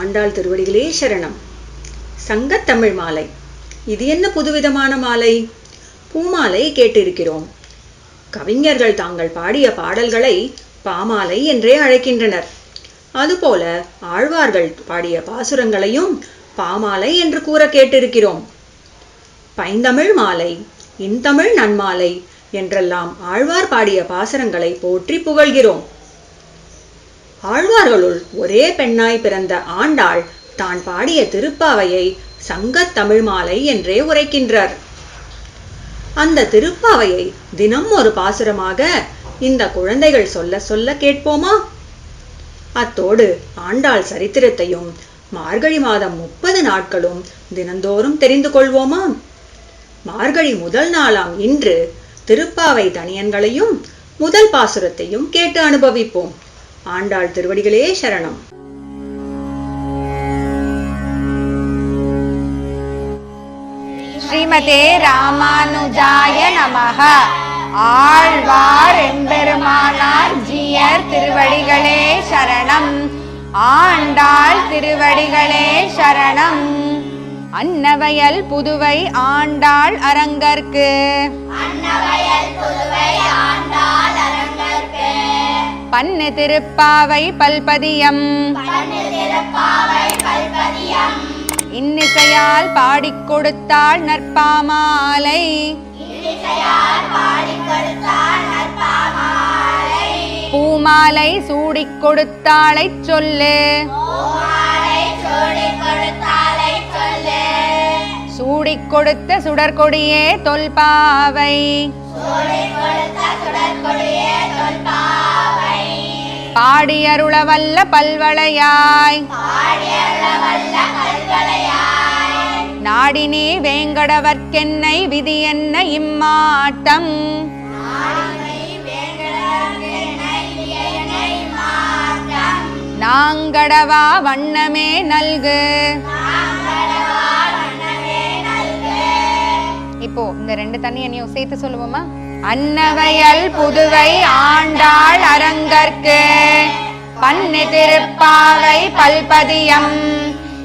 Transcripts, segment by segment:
ஆண்டாள் திருவடிகளே சரணம். சங்கத்தமிழ் மாலை. இது என்ன புதுவிதமான மாலை? பூமாலை கேட்டிருக்கிறோம். கவிஞர்கள் தாங்கள் பாடிய பாடல்களை பாமாலை என்றே அழைக்கின்றனர். அதுபோல ஆழ்வார்கள் பாடிய பாசுரங்களையும் பாமாலை என்று கூற கேட்டிருக்கிறோம். பைந்தமிழ் மாலை இன்தமிழ் நன்மாலை என்றெல்லாம் ஆழ்வார் பாடிய பாசுரங்களை போற்றி புகழ்கிறோம். ஆழ்வார்களுள் ஒரே பெண்ணாய் பிறந்த ஆண்டாள் தான் பாடிய திருப்பாவையை சங்கத் தமிழ் மாலை என்றே உரைக்கின்றார். அந்த திருப்பாவையை தினம் ஒரு பாசுரமாக இந்த குழந்தைகள் சொல்ல சொல்ல கேட்போமா? அத்தோடு ஆண்டாள் சரித்திரத்தையும் மார்கழி மாதம் முப்பது நாட்களும் தினந்தோறும் தெரிந்து கொள்வோமா? மார்கழி முதல் நாளாம் இன்று திருப்பாவை தனியன்களையும் முதல் பாசுரத்தையும் கேட்டு அனுபவிப்போம். ஆண்டாள் திருவடிகளே சரணம். ஸ்ரீமதே ராமானுஜாய நமக. ஆழ்வார் எம்பெருமானார் ஜீயர் திருவடிகளே சரணம். ஆண்டாள் திருவடிகளே சரணம். அன்னவயல் புதுவை ஆண்டாள் அரங்கற்கு பன்னு திருப்பாவை பல்பதியம். இன்னிசையால் பாடிக் கொடுத்தாள் நற்பாமாலை. பூமாலை சூடிக் கொடுத்தாளைச் சொல்லு. சூடிக் கொடுத்த சுடற்கொடியே தொல்பாவை. பாடியருளவல்ல பல்வளையாய். நாடினே வேங்கடவர்க்கென்னை விதி என்ன இம்மாட்டம். நாங்கடவா வண்ணமே நல்கு. இப்போ இந்த ரெண்டு தண்ணியனையும் சேர்த்து சொல்லுவோமா? அன்னவையல் புதுவை ஆண்டாள் அரங்கற்கு பன்னி திருப்பாவை பல்பதியம்.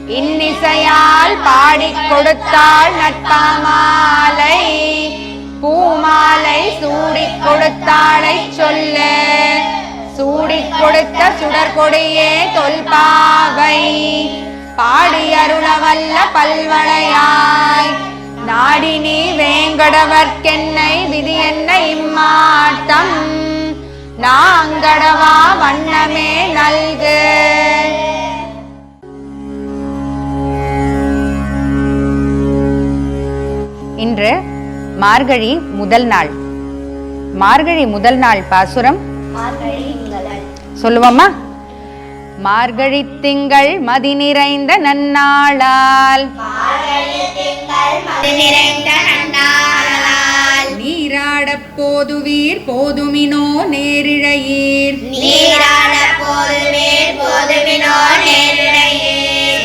இன்னிசையால் பாடிக் கொடுத்தாள் நட்பாமாலை. பூமாலை சூடிக் கொடுத்தாளை சொல்லு. சூடிக் கொடுத்த சுடற்கொடியே தொல்பாவை. பாடி அருணவல்ல பல்வளையாய். நாடினி வேங்கடவர்க்கென்னை விதி என்ன இம்மாட்டம். நாங்கடவா வண்ணமே நல்கு. இன்று மார்கழி முதல் நாள். மார்கழி முதல் நாள் பாசுரம். சொல்லுவோமா? மார்கழி திங்கள் மதி நிறைந்த நன்னாளால். நீராடப் போதுவீர் போதுமினோ நேரிழையீர். நீராட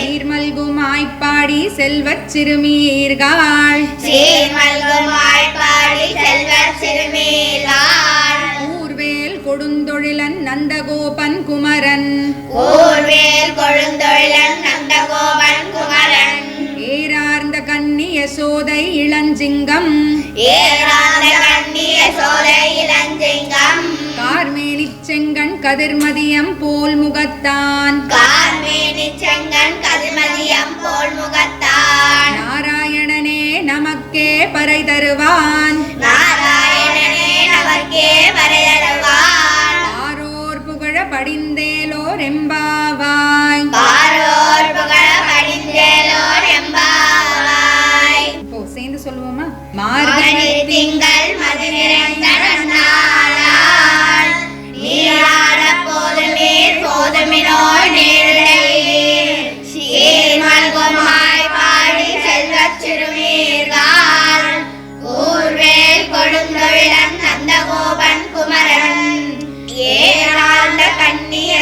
நீர்மல்குமாய்ப்பாடி செல்வச் சிறுமீர்கள். ஊர்வேல் கொடுந்தொழிலன் நந்தகோபன் குமரன் ஊர்வேல் கொழுந்தொழிலன் நந்தகோபன் குமரன். ஏரார்ந்த கன்னி யசோதை இளஞ்சிங்கம். ஏறாந்த கண்ணிய சோலை இளஞ்சிங்கம். கார்மேனிச் செங்கண் கதிர்மதியம் போல் முகத்தான். எம்பாவாய் பாரோர் புகழ படிந்தேலோர் எம்பாவாய் இப்போ சேர்ந்து சொல்லுவோமா? மார்கழி திங்கள் மது நிறைந்த நாளால் நீராட போதுமே போதுமினோ நேரிலே சீர்மல்குமாய் குமரன். ஏரா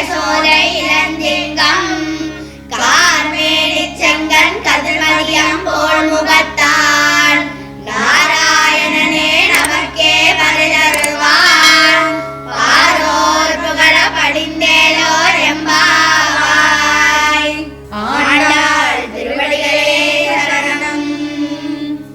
சோலை இழந்தேன்.